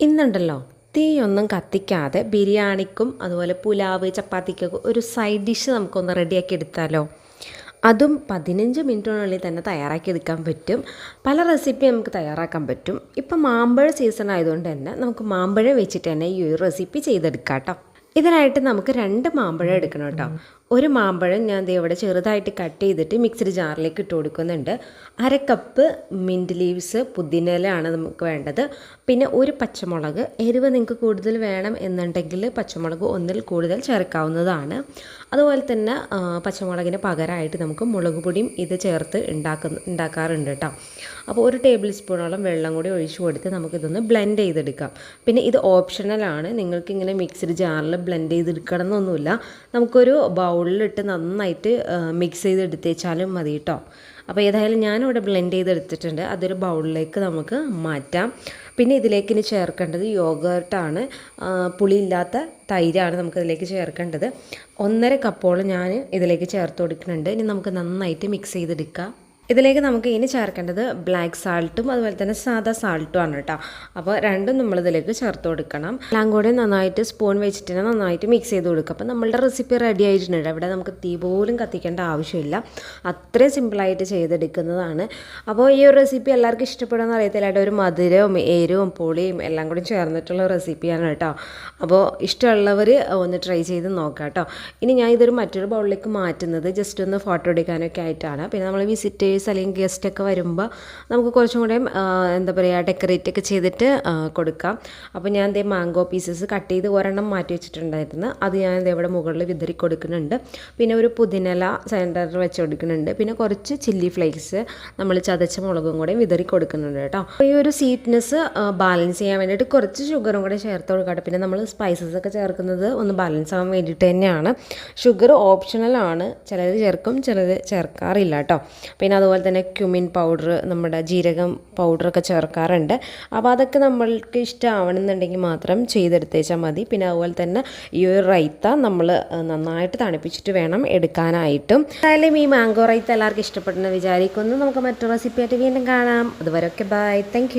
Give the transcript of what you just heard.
ഇന്നുണ്ടല്ലോ തീയൊന്നും കത്തിക്കാതെ ബിരിയാണിക്കും അതുപോലെ പുലാവ് ചപ്പാത്തിക്കൊക്കെ ഒരു side dish നമുക്കൊന്ന് റെഡിയാക്കി എടുത്താലോ? അതും പതിനഞ്ച് മിനിറ്റിനുള്ളിൽ തന്നെ തയ്യാറാക്കി എടുക്കാൻ പറ്റും. പല റെസിപ്പി നമുക്ക് തയ്യാറാക്കാൻ പറ്റും. ഇപ്പം മാമ്പഴ സീസൺ ആയതുകൊണ്ട് തന്നെ നമുക്ക് മാമ്പഴം വെച്ചിട്ട് തന്നെ ഈ ഒരു റെസിപ്പി ചെയ്തെടുക്കാം കേട്ടോ. ഇതിനായിട്ട് നമുക്ക് രണ്ട് മാമ്പഴം എടുക്കണം കേട്ടോ. ഒരു മാമ്പഴം ഞാൻ ദേ ഇവിടെ ചെറുതായിട്ട് കട്ട് ചെയ്തിട്ട് മിക്സഡ് ജാറിലേക്ക് ഇട്ട് കൊടുക്കുന്നുണ്ട്. അര കപ്പ് മിന്റ് ലീവ്സ് പുതിനയിലാണ് നമുക്ക് വേണ്ടത്. പിന്നെ ഒരു പച്ചമുളക് എരിവ് നിങ്ങൾക്ക് കൂടുതൽ വേണം എന്നുണ്ടെങ്കിൽ പച്ചമുളക് ഒന്നിൽ കൂടുതൽ ചേർക്കാവുന്നതാണ്. അതുപോലെ തന്നെ പച്ചമുളകിന് പകരമായിട്ട് നമുക്ക് മുളക് പൊടിയും ഇത് ചേർത്ത് ഉണ്ടാക്കുന്ന ഉണ്ടാക്കാറുണ്ട് കേട്ടോ അപ്പോൾ ഒരു ടേബിൾ സ്പൂണോളം വെള്ളം കൂടി ഒഴിച്ചു കൊടുത്ത് നമുക്കിതൊന്ന് ബ്ലെൻഡ് ചെയ്തെടുക്കാം. പിന്നെ ഇത് ഓപ്ഷണലാണ് നിങ്ങൾക്ക് ഇങ്ങനെ മിക്സഡ് ജാറിൽ ബ്ലെൻഡ് ചെയ്തെടുക്കണം എന്നൊന്നുമില്ല നമുക്കൊരു ബൗളിലിട്ട് നന്നായിട്ട് മിക്സ് ചെയ്ത് എടുത്തേച്ചാലും മതി കേട്ടോ അപ്പോൾ ഏതായാലും ഞാനിവിടെ ബ്ലെൻഡ് ചെയ്തെടുത്തിട്ടുണ്ട്. അതൊരു ബൗളിലേക്ക് നമുക്ക് മാറ്റാം. പിന്നെ ഇതിലേക്ക് ഇനി ചേർക്കേണ്ടത് യോഗർട്ടാണ്. പുളിയില്ലാത്ത തൈരാണ് നമുക്കതിലേക്ക് ചേർക്കേണ്ടത്. ഒന്നര കപ്പോളം ഞാൻ ഇതിലേക്ക് ചേർത്ത് കൊടുക്കുന്നുണ്ട്. ഇനി നമുക്ക് നന്നായിട്ട് മിക്സ് ചെയ്തെടുക്കാം. ഇതിലേക്ക് നമുക്ക് ഇനി ചേർക്കേണ്ടത് ബ്ലാക്ക് സാൾട്ടും അതുപോലെ തന്നെ സാദാ സാൾട്ടും ആണ് കേട്ടോ. അപ്പോൾ രണ്ടും നമ്മളിതിലേക്ക് ചേർത്ത് കൊടുക്കണം. എല്ലാം കൂടെ നന്നായിട്ട് സ്പൂൺ വെച്ചിട്ട് തന്നെ നന്നായിട്ട് മിക്സ് ചെയ്ത് കൊടുക്കുക. അപ്പോൾ നമ്മളുടെ റെസിപ്പി റെഡി ആയിട്ടുണ്ട്. ഇവിടെ നമുക്ക് തീ പോലും കത്തിക്കേണ്ട ആവശ്യമില്ല. അത്രയും സിമ്പിളായിട്ട് ചെയ്തെടുക്കുന്നതാണ്. അപ്പോൾ ഈ ഒരു റെസിപ്പി എല്ലാവർക്കും ഇഷ്ടപ്പെടുമെന്ന് അറിയത്തില്ല ഒരു മധുരവും എരിവും പുളിയും എല്ലാം കൂടി ചേർന്നിട്ടുള്ള റെസിപ്പിയാണ് കേട്ടോ. അപ്പോൾ ഇഷ്ടമുള്ളവർ ഒന്ന് ട്രൈ ചെയ്ത് നോക്കാം കേട്ടോ. ഇനി ഞാൻ ഇതൊരു മറ്റൊരു ബൗളിലേക്ക് മാറ്റുന്നത് ജസ്റ്റ് ഒന്ന് ഫോട്ടോ എടുക്കാനൊക്കെ ആയിട്ടാണ്. പിന്നെ നമ്മൾ വിസിറ്റേഴ്സ് അല്ലെങ്കിൽ ഗസ്റ്റ് ഒക്കെ വരുമ്പോൾ നമുക്ക് കുറച്ചും കൂടെ എന്താ പറയുക ഡെക്കറേറ്റ് ഒക്കെ ചെയ്തിട്ട് കൊടുക്കാം. അപ്പോൾ ഞാൻ ദേ മാംഗോ പീസസ് കട്ട് ചെയ്ത് ഒരെണ്ണം മാറ്റി വെച്ചിട്ടുണ്ടായിരുന്നു. അത് ഞാൻ ഇവിടെ മുകളിൽ വിതറി കൊടുക്കുന്നുണ്ട്. പിന്നെ ഒരു പുതിനല സെന്ററിൽ വെച്ച് കൊടുക്കുന്നുണ്ട്. പിന്നെ കുറച്ച് ചില്ലി ഫ്ലേക്സ് നമ്മൾ ചതച്ച മുളകും കൂടെ വിതറി കൊടുക്കുന്നുണ്ട് കേട്ടോ. അപ്പോൾ ഈ ഒരു സ്വീറ്റ്നെസ് ബാലൻസ് ചെയ്യാൻ വേണ്ടിയിട്ട് കുറച്ച് ഷുഗറും കൂടെ ചേർത്ത് കൊടുക്കട്ടെ പിന്നെ നമ്മൾ സ്പൈസസ് ഒക്കെ ചേർക്കുന്നത് ഒന്ന് ബാലൻസ് ആവാൻ വേണ്ടിയിട്ട് തന്നെയാണ്. ഷുഗർ ഓപ്ഷണലാണ് ചിലർ ചേർക്കും ചിലർ ചേർക്കാറില്ല കേട്ടോ. പിന്നെ അതുപോലെ തന്നെ ക്യുമിൻ പൗഡർ നമ്മുടെ ജീരകം പൗഡറൊക്കെ ചേർക്കാറുണ്ട്. അപ്പോൾ അതൊക്കെ നമ്മൾക്ക് ഇഷ്ടമാവണമെന്നുണ്ടെങ്കിൽ മാത്രം ചെയ്തെടുത്തേച്ചാൽ മതി. പിന്നെ അതുപോലെ തന്നെ ഈ ഒരു റൈത്ത നമ്മൾ നന്നായിട്ട് തണുപ്പിച്ചിട്ട് വേണം എടുക്കാനായിട്ടും. എന്തായാലും ഈ മാംഗോ റൈത്ത എല്ലാവർക്കും ഇഷ്ടപ്പെടുന്ന വിചാരിക്കുന്നു. നമുക്ക് മറ്റൊരു റെസിപ്പി ആയിട്ട് വീണ്ടും കാണാം. അതുവരെ ഒക്കെ ബൈ താങ്ക്